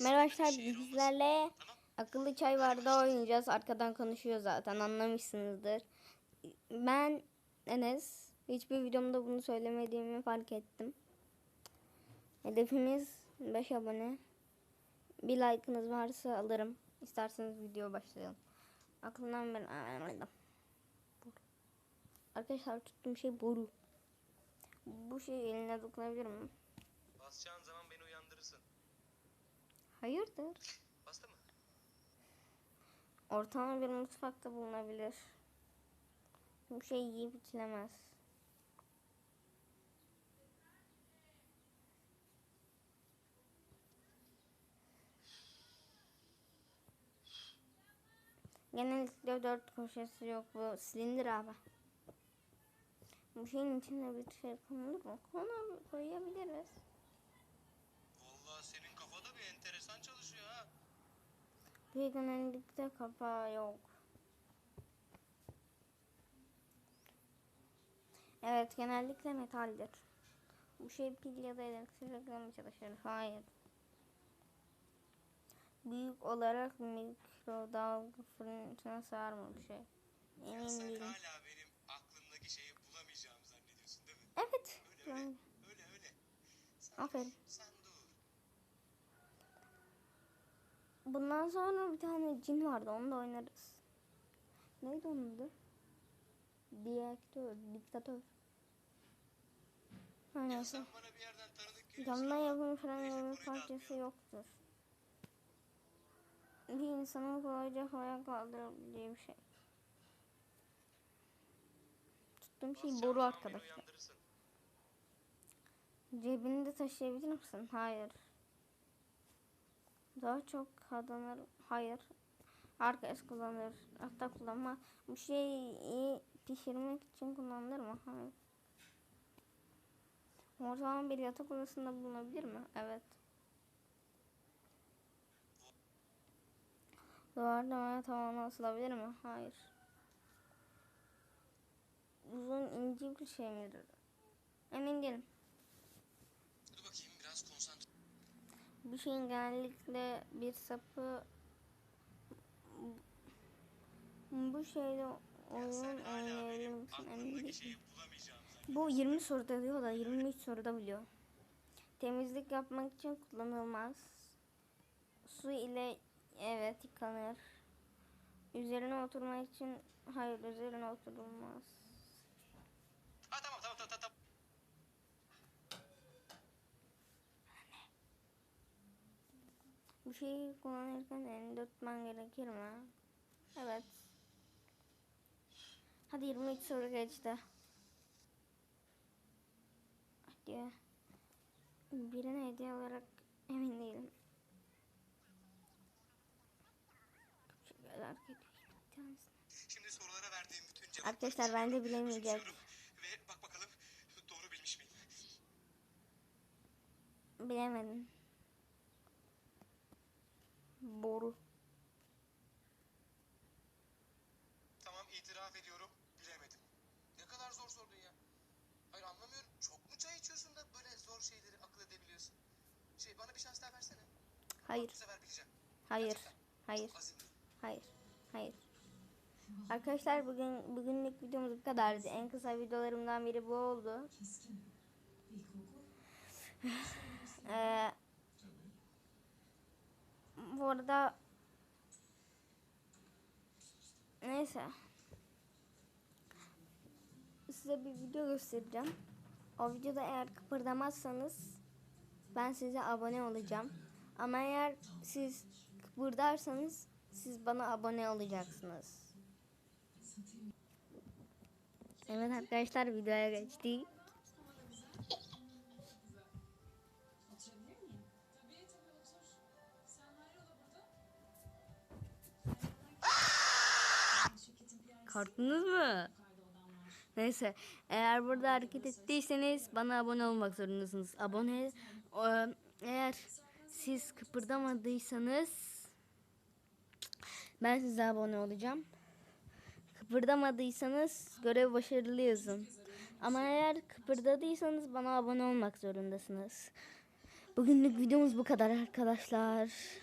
Merhaba arkadaşlar bizlerle akıllı çay vardı oynayacağız. Arkadan konuşuyor zaten anlamışsınızdır. Ben Enes. Hiçbir videomda bunu söylemediğimi fark ettim. Hedefimiz 5 abone. Bir like'ınız varsa alırım. İsterseniz video başlayalım. Aklımdan ben. Arkadaşlar tuttuğum şey boru. Bu şey eline dokunabilir mi? Basacağın zaman beni uyandırırsın. Hayırdır? Bastı mı? Ortalama bir mutfakta bulunabilir. Bu şey yiyip içilemez. Genellikle dört köşesi yok bu silindir abi. Bu şeyin içine bir şey konulur mu? Konu koyabiliriz. Senin kafada bir enteresan çalışıyor ha. Bir genellikle kapağı yok. Evet genellikle metaldir. Bu şey pil ya da elektrikle mi çalışır? Hayır. Büyük olarak mikrodalga fırın içine sığar bu şey? Ya Emin sen değilim. hala benim aklımdaki şeyi bulamayacağımı zannediyorsun değil mi? Evet. Öyle öyle. Öyle öyle. Sen Aferin. sen Bundan sonra bir tane cin vardı onu da oynarız. Neydi onun adı? Diyaktör, diktatör. Her neyse. Camdan bir konuyu parçası yoktur. Bir insanın kolayca havaya kaldırabileceği bir şey. Tuttuğum şey boru arkadaşlar. Cebinde taşıyabilir misin? Hayır. Daha çok kadınlar hayır. Herkes kullanır. Hatta kullanma. Bu şeyi pişirmek için kullanılır mı? Hayır. Ortalama bir yatak odasında bulunabilir mi? Evet. Duvarda veya tavana asılabilir mi? Hayır. Uzun ince bir şey midir? Emin değilim. Bu şeyin genellikle bir sapı bu şeyde oyun oynayabilir misin emin. Bu 20 soruda diyor da 23 soruda biliyor. Temizlik yapmak için kullanılmaz. Su ile evet yıkanır. Üzerine oturmak için hayır üzerine oturulmaz. Ha tamam tamam tamam tamam. Bu şeyi kullanırken elini tutman gerekir mi? Evet. Hadi 23 soru geçti. Hadi. Birine hediye olarak emin değilim. Bir tanesine. Şimdi sorulara verdiğim bütün cevapları Arkadaşlar ben de bilemeyecek. özümsüyorum. Ve bak bakalım doğru bilmiş miyim? Bilemedim. Boru. Tamam itiraf ediyorum. Bilemedim. Ne kadar zor sordun ya. Hayır anlamıyorum. Çok mu çay içiyorsun da böyle zor şeyleri akıl edebiliyorsun? Şey bana bir şans daha versene. Hayır. Bu sefer bileceğim. Hayır. Gerçekten. Hayır. Hayır. Hayır. Arkadaşlar bugün bugünlük videomuz bu kadardı. En kısa videolarımdan biri bu oldu. Ee, bu arada neyse size bir video göstereceğim. O videoda eğer kıpırdamazsanız ben size abone olacağım. Ama eğer siz kıpırdarsanız siz bana abone olacaksınız. Evet arkadaşlar videoya geçtik. Korktunuz mu? Neyse eğer burada hareket ettiyseniz bana abone olmak zorundasınız. Abone eğer siz kıpırdamadıysanız ben size abone olacağım. Kıpırdamadıysanız görev başarılı yazın. Ama eğer kıpırdadıysanız bana abone olmak zorundasınız. Bu Bugünlük videomuz bu kadar arkadaşlar.